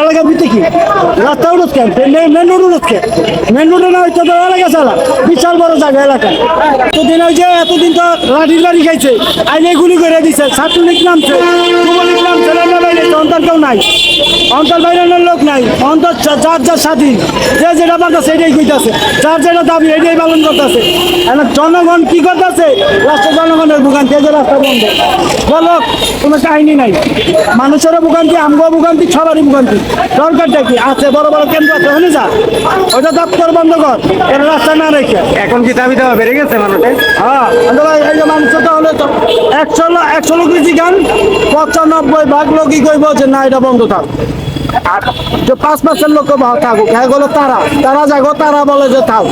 এলাকা ভিত্তি কি? রাস্তা উড়ত কেন মেন রোড উড়ত কেন মেন রোডে না হয়তো তো এলাকা চালা। বিশাল বড় জায়গা এলাকা। এতদিন ওই যে, এতদিন তো লাঠির বাড়ি খাইছে। আইনে গুলি করে দিছে। ছাত্রলীগ নামছে। যুবলীগ নামছে। রান্না বাইরে কেউ নাই। অন্তর বাইরের লোক নাই অন্তর যা- যার যার স্বাধীন। যে যেটা পারতো সেটাই কইতাছে। যার যেটা দাবি এটাই পালন করতেছে। এখন জনগণ কি করতেছে? রাষ্ট্র জনগণের ভোগান্তি এই যে রাস্তা বন্ধ। বলো কোনো কাহিনী নাই। মানুষেরও ভোগান্তি আমগো ভোগান্তি সবারই ভোগান্তি। সরকারটা কি? আছে বড় বড় কেন্দ্র আছে ওখানে যা। ওটা দপ্তর বন্ধ কর। এর রাস্তা না রেখে। এখন কি দাবি দেওয়া বেড়ে গেছে মানুষের? হ্যাঁ এই যে মানুষ তো হলে তো একশো একশো লোক গান পঁচানব্বই ভাগ লোকই কইব যে না এটা বন্ধ থাক। যে পাঁচ মাসের লোক থাকুক। হ্যাঁ তারা। তারা যাগো, তারা বলে যে থাক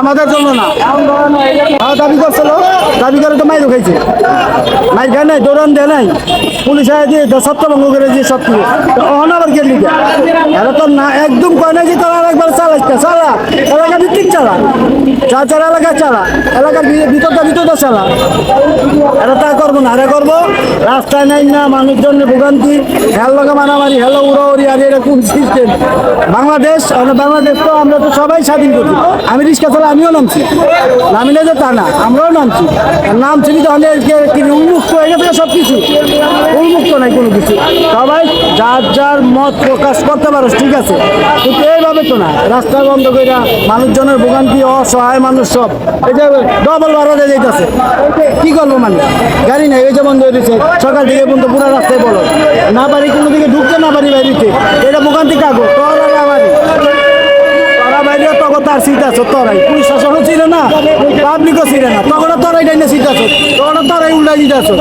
আমাদের জন্য না। দাবি করছিল দাবি করে তো মাইর খাইছে। মাইর খায় নাই, দৌড়ান দেয় নাই। পুলিশ আয় দিয়ে করে দিয়ে সব কিছু। অহন আবার গেলি এরা তো না, একদম কয় না যে তারা একবার চালাইছে চালা। এলাকা চালা চার চার এলাকা চালা। এলাকার ভিতরটা ভিতরটা চালা। এটা তা করব না এটা করব, রাস্তায় নাই না মানুষজন ভোগান্তি। হেল লগা মারামারি হেলো উড়াউড়ি, আর এরকম সিস্টেম বাংলাদেশ বাংলাদেশ তো, আমরা তো সবাই স্বাধীন করছি আমি রিক্সা চালা, আমিও নামছি। নামি না যে তা না, আমরাও নামছি। নামছি অনেক উন্মুক্ত হয়ে গেছে সব কিছু নাই কোনো কিছু। সবাই যার যার মত প্রকাশ করতে পারো, ঠিক আছে। কিন্তু এইভাবে তো না। রাস্তা বন্ধ করে মানুষজনের ভোগান্তি, অসহায় মানুষ সব। এই যে ডবল ভাড়া দিয়ে যাইতেছে। কি করব মানুষ? গাড়ি নাই, এই যে বন্ধ হয়ে গেছে। সকাল থেকে পর্যন্ত পুরো রাস্তায় বলো। না পারি কোনো দিকে ঢুকতে না পারি বাইরিতে এটা ভোগান্তি কাগো তোর আর তোরাই। পুলিশ শাসনও ছিল না পাবলিকও ছিল না। তখন তোরাই ডাইনে সিট আছে। তখন তোরাই উল্টাই দিতে আছো।